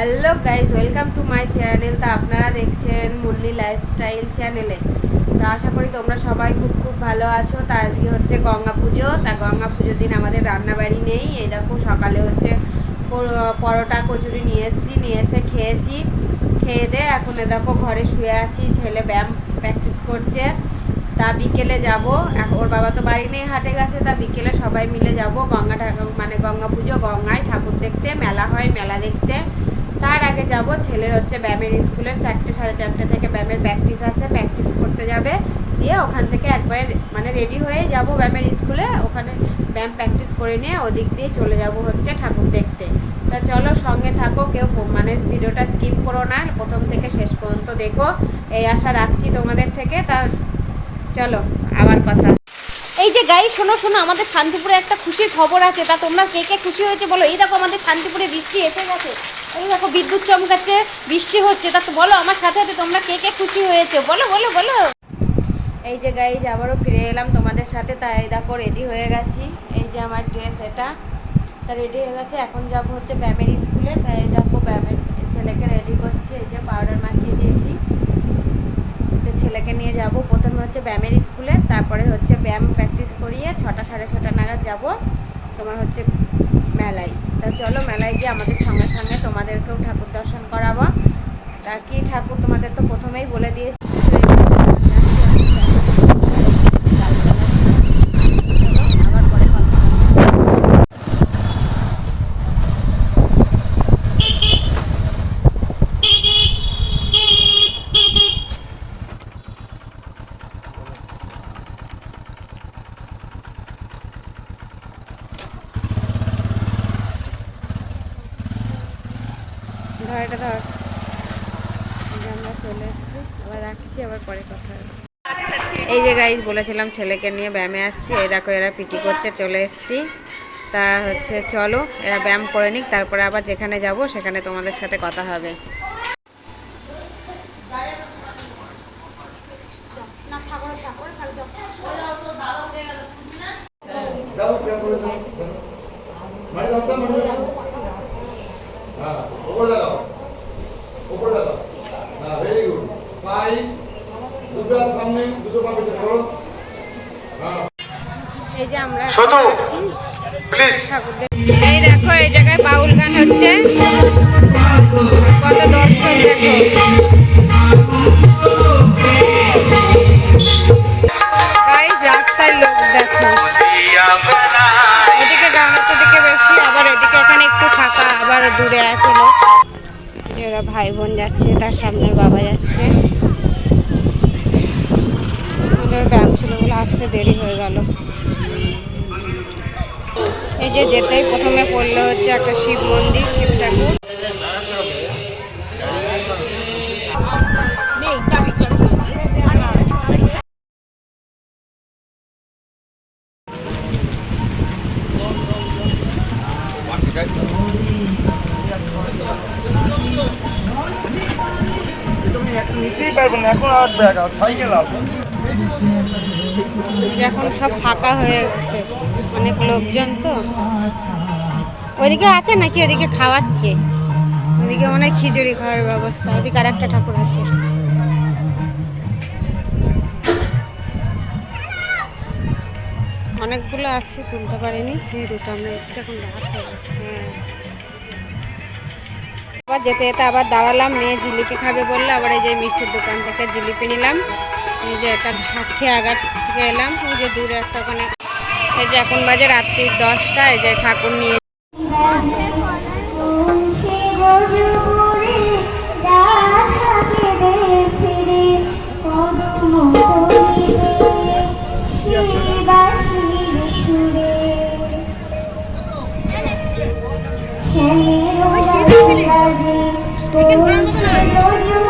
Hello guys welcome to my channel. তা আপনারা দেখছেন মুরলি লাইফস্টাইল চ্যানেলে। তা আশা করি তোমরা সবাই খুব খুব ভালো আছো। তা আজকে হচ্ছে গঙ্গা পুজো। তা গঙ্গা পুজোর দিন আমাদের রান্নাবাড়ি নেই। এই দেখো সকালে হচ্ছে পরোটা, কচুরি নিয়ে এসেছি, নিয়ে এসে খেয়েছি। খেয়ে দে, এখন দেখো ঘরে শুয়ে আছি। ছেলে ব্যায়াম প্র্যাকটিস করছে। তা বিকেলে যাব। ওর বাবা তো বাড়ি নেই, হাটে গেছে। তা বিকেলে সবাই মিলে যাব। গঙ্গা মানে গঙ্গা পুজো, গঙ্গায় ঠাকুর দেখতে, মেলা হয়, মেলা দেখতে। তার আগে যাব ছেলের হচ্ছে ব্যায়ামের স্কুলের চারটে সাড়ে চারটে থেকে ব্যায়ামের প্র্যাকটিস আছে প্র্যাকটিস করতে যাবে। দিয়ে ওখান থেকে একবারে মানে রেডি হয়ে যাব ব্যায়ামের স্কুলে। ওখানে ব্যায়াম প্র্যাকটিস করে নিয়ে ওদিক দিয়ে চলে যাব হচ্ছে ঠাকুর দেখতে। তা চলো সঙ্গে থাকো, কেউ মানে ভিডিওটা স্কিপ করো না, প্রথম থেকে শেষ পর্যন্ত দেখো। এই আশা রাখছি তোমাদের থেকে। তা চলো, আবার কথা গাই, শোনো শোনো, আমাদের শান্তিপুরে একটা খুশির খবর আছে। তা তোমরা কে কে খুশি হয়েছে বলো? এই দেখো, আমাদের শান্তিপুরে বৃষ্টি এসে গেছে। এই দেখো, বিদ্যুৎ চমকাচ্ছে, বৃষ্টি হচ্ছে। তা তো বলো, আমার সাথে সাথে তোমরা কে কে খুশি হয়েছে? বলো বলো বলো। এই যে গাইজ আবারও ফিরে এলাম তোমাদের সাথে। তাই দেখো রেডি হয়ে গেছি। এই যে আমার ড্রেস এটা। তা রেডি হয়ে গেছে। এখন যাব হচ্ছে ব্যায়ামের স্কুলে। তাই দেখো ব্যায়ামের ছেলেকে রেডি করছি এই যে পাউডার মাখিয়ে দিয়েছি তো ছেলেকে নিয়ে যাব প্রথমে হচ্ছে ব্যায়ামের স্কুলে, তারপরে হচ্ছে ব্যায়াম প্র্যাকটিস করিয়ে ছটা সাড়ে ছটা নাগাদ যাব তোমার হচ্ছে মেলায়। তা চলো মেলায় গিয়ে আমাদের সঙ্গে সঙ্গে তোমাদেরকেও ঠাকুর দর্শন করাবো। তা কি ঠাকুর তোমাদের তো প্রথমেই বলে দিয়েছি আবার পরে কথা হবে। ধর। আমরা চলে এসেছি। আবার রাখছি, আবার পরে কথা হবে। এই যে গাইজ বলেছিলাম ছেলেকে নিয়ে ব্যায়ামে আসছি। এই দেখো, এরা পিটি করছে, চলে এসেছি। তা হচ্ছে, চলো, এরা ব্যায়াম করে নিক, তারপরে আবার যেখানে যাব, সেখানে তোমাদের সাথে কথা হবে। দাও উপরে দাও হ্যাঁ ভেরি গুড পাই দুটো সামনে দুটো পা পেছনে করো হ্যাঁ এই যে আমরা শুধু প্লিজ এই দেখো এই জায়গায় বাউল গান হচ্ছে। কত দর্শক দেখো। গাইজ রাস্তায় লোক দেখো। এদিকে গান হচ্ছে এদিকে বেশি আবার এদিকে এখানে একটু ফাঁকা আবার দূরে আছে লোক। ওরা ভাই বোন যাচ্ছে, তার সামনের বাবা যাচ্ছে। আমাদের ব্যায়াম ছিল বলে আসতে দেরি হয়ে গেল। এই যে যেতেই প্রথমে পড়ল হচ্ছে একটা শিব মন্দির, শিব ঠাকুর। এখন সব ফাঁকা হয়ে গেছে, অনেক লোকজন তো। ওইদিকে আছে নাকি? ওদিকে খাওয়াচ্ছে। ওদিকে হয় খিচুড়ি খাওয়ার ব্যবস্থা, ওদিকে আর একটা ঠাকুর আছে। অনেকগুলো আছে, তুলতে পারিনি। এই দুটো আমরা এসছি, এখন রাত হ্যাঁ। আবার যেতে যেতে আবার দাঁড়ালাম, মেয়ে জিলিপি খাবে বললে, আবার এই যে মিষ্টির দোকান থেকে জিলিপি নিলাম। এই যে একটা ভাত খেয়ে আগার থেকে এলাম ওই যে দূরে একটা ওখানে। এই যে এখন বাজে রাত্রি দশটা, এই যে ঠাকুর নিয়ে we Thank you.